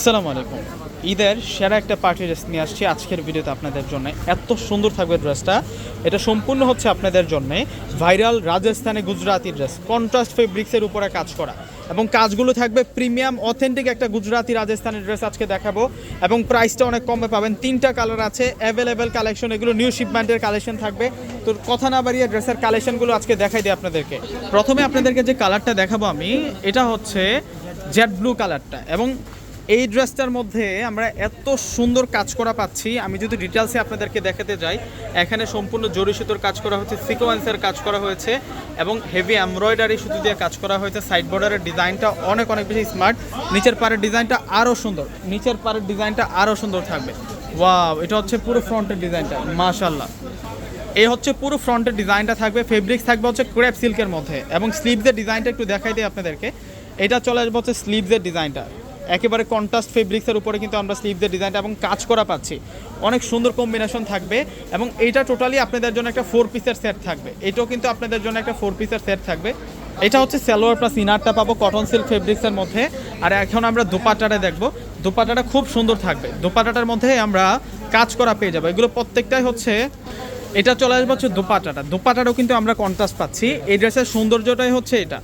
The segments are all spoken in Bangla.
আসসালামু আলাইকুম। ঈদের সেরা একটা পার্টি ড্রেস নিয়ে আসছি। আজকের ভিডিওতে আপনাদের জন্য এত সুন্দর থাকবে ড্রেসটা। এটা সম্পূর্ণ হচ্ছে আপনাদের জন্য ভাইরাল রাজস্থানে গুজরাতি ড্রেস কন্ট্রাস্ট ফেব্রিক্সের উপরে কাজ করা। এবং কাজগুলো থাকবে প্রিমিয়াম অথেন্টিক একটা গুজরাতি রাজস্থানের ড্রেস আজকে দেখাবো। এবং প্রাইসটা অনেক কমে পাবেন। তিনটা কালার আছে অ্যাভেলেবেল কালেকশন এগুলো নিউ শিপমেন্টের কালেকশন থাকবে। তো কথা না বাড়িয়ে ড্রেসের কালেকশনগুলো আজকে দেখাই দিই আপনাদেরকে। প্রথমে আপনাদেরকে যে কালারটা দেখাবো আমি, এটা হচ্ছে জেড ব্লু কালারটা এবং এই ড্রেসটার মধ্যে আমরা এত সুন্দর কাজ করা পাচ্ছি। আমি যদি ডিটেলসে আপনাদেরকে দেখাতে যাই, এখানে সম্পূর্ণ জরি সুতোর কাজ করা হয়েছে সিকোয়েন্সের কাজ করা হয়েছে এবং হেভি এমব্রয়ডারি সুতো দিয়ে কাজ করা হয়েছে। সাইড বর্ডারের ডিজাইনটা অনেক অনেক বেশি স্মার্ট নিচের পাড়ের ডিজাইনটা আরও সুন্দর। নিচের পাড়ের ডিজাইনটা আরও সুন্দর থাকবে। ওয়াও এটা হচ্ছে পুরো ফ্রন্টের ডিজাইনটা মাশাল্লাহ এই হচ্ছে পুরো ফ্রন্টের ডিজাইনটা থাকবে। ফেব্রিক্স থাকবে হচ্ছে ক্রেপ সিল্কের মধ্যে এবং স্লিভসের ডিজাইনটা একটু দেখাই দিই আপনাদেরকে। এটা চলে আসবে হচ্ছে স্লিভসের ডিজাইনটা। একেবারে কন্ট্রাস্ট ফেব্রিক্সের উপরে কিন্তু আমরা স্লিভসের ডিজাইনটা এবং কাজ করা পাচ্ছি। অনেক সুন্দর কম্বিনেশন থাকবে এবং এইটা টোটালি আপনাদের জন্য একটা ফোর পিসের সেট থাকবে। এটাও কিন্তু আপনাদের জন্য একটা ফোর পিসের সেট থাকবে। এটা হচ্ছে স্যালোয়ার প্লাস ইনারটা পাবো কটন সিল্ক ফেব্রিক্সের মধ্যে। আর এখন আমরা দোপাট্টাটা দেখব। দোপাট্টাটা খুব সুন্দর থাকবে। দোপাট্টাটার মধ্যে আমরা কাজ করা পেয়ে যাব। এগুলো প্রত্যেকটাই হচ্ছে, এটা চলে আসবে হচ্ছে দোপাটাটা। দোপাটারও কিন্তু আমরা কন্ট্রাস্ট পাচ্ছি। এই ড্রেসের সৌন্দর্যটাই হচ্ছে এটা।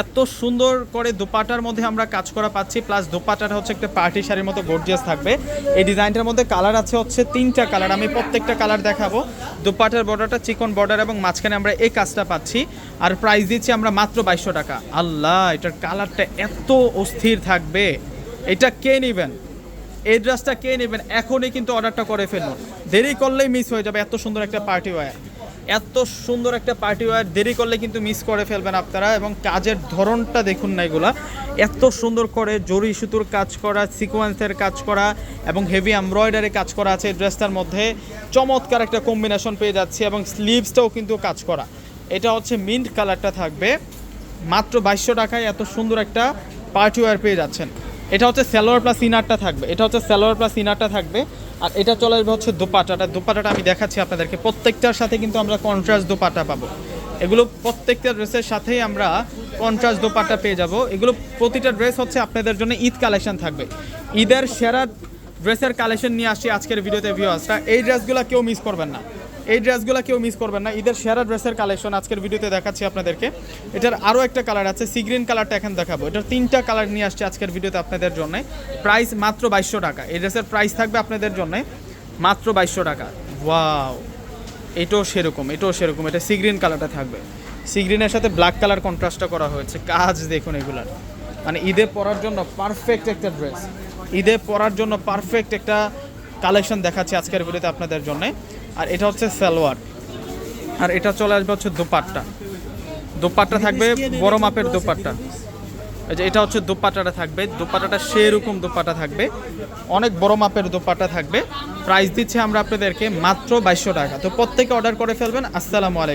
এত সুন্দর করে দোপাটার মধ্যে আমরা কাজ করা পাচ্ছি প্লাস দোপাটাটা হচ্ছে একটা পার্টি শাড়ির মতো গর্জিয়াস থাকবে। এই ডিজাইনটার মধ্যে কালার আছে হচ্ছে তিনটা কালার আমি প্রত্যেকটা কালার দেখাবো। দোপাটার বর্ডারটা চিকন বর্ডার এবং মাঝখানে আমরা এই কাজটা পাচ্ছি। আর প্রাইস দিচ্ছি আমরা মাত্র বাইশশো টাকা। আল্লাহ, এটার কালারটা এত অস্থির থাকবে। এটা কে নেবেন? এই ড্রেসটা কে নেবেন? এখনই কিন্তু অর্ডারটা করে ফেলুন। দেরি করলেই মিস হয়ে যাবে, এত সুন্দর একটা পার্টি ওয়্যার এত সুন্দর একটা পার্টি ওয়ার দেরি করলে কিন্তু মিস করে ফেলবেন আপনারা এবং কাজের ধরনটা দেখুন না এগুলা। এত সুন্দর করে জরি সুতোর কাজ করা সিকোয়েন্সের কাজ করা এবং হেভি এমব্রয়ডারি কাজ করা আছে ড্রেসটার মধ্যে। চমৎকার একটা কম্বিনেশন পেয়ে যাচ্ছে এবং স্লিভসটাও কিন্তু কাজ করা। এটা হচ্ছে মিন্ট কালারটা থাকবে। মাত্র বাইশশো টাকায় এত সুন্দর একটা পার্টি ওয়ার পেয়ে যাচ্ছেন। এটা হচ্ছে স্যালোয়ার প্লাস ইনারটা থাকবে। এটা হচ্ছে স্যালোয়ার প্লাস ইনারটা থাকবে। আর এটা চলে আসবে হচ্ছে দোপাটাটা। দোপাটাটা আমি দেখাচ্ছি আপনাদেরকে। প্রত্যেকটার সাথে কিন্তু আমরা কন্ট্রাস্ট দোপাটা পাবো। এগুলো প্রত্যেকটা ড্রেসের সাথেই আমরা কন্ট্রাস্ট দোপাটা পেয়ে যাব। এগুলো প্রতিটা ড্রেস হচ্ছে আপনাদের জন্য ঈদ কালেকশন থাকবে। ঈদের সেরা ড্রেসের কালেকশন নিয়ে আসছি আজকের ভিডিওতে ভিউয়ার্সরা এই ড্রেসগুলো কেউ মিস করবেন না। এই ড্রেসগুলো কেউ মিস করবেন না। ঈদের সেরা ড্রেসের কালেকশন আজকের ভিডিওতে দেখাচ্ছি আপনাদেরকে। এটার আরও একটা কালার আছে সি গ্রিন কালারটা এখন দেখাবো। এটার তিনটা কালার নিয়ে আসছে আজকের ভিডিওতে আপনাদের জন্য। প্রাইস মাত্র বাইশশো টাকা। এই ড্রেসের প্রাইস থাকবে আপনাদের জন্য মাত্র বাইশশো টাকা। ওয়াও এটাও সেরকম এটাও সেরকম। এটা সি গ্রিন কালারটা থাকবে। সি গ্রিনের সাথে ব্ল্যাক কালার কন্ট্রাস্টটা করা হয়েছে। কাজ দেখুন এগুলার। মানে ঈদে পরার জন্য পারফেক্ট একটা ড্রেস ঈদে পরার জন্য পারফেক্ট একটা কালেকশন দেখাচ্ছি আজকের ভিডিওতে আপনাদের জন্য। আর এটা হচ্ছে সালোয়ার। আর এটা চলে আসবে হচ্ছে দোপাট্টা। দোপাট্টা থাকবে বড় মাপের দোপাট্টা। যে এটা হচ্ছে দোপাট্টাটা থাকবে। দোপাট্টাটা সেরকম দোপাট্টা থাকবে। অনেক বড় মাপের দোপাট্টা থাকবে। প্রাইস দিচ্ছে আমরা আপনাদেরকে মাত্র বাইশশো টাকা। তো প্রত্যেকে অর্ডার করে ফেলবেন। আসসালামু আলাইকুম।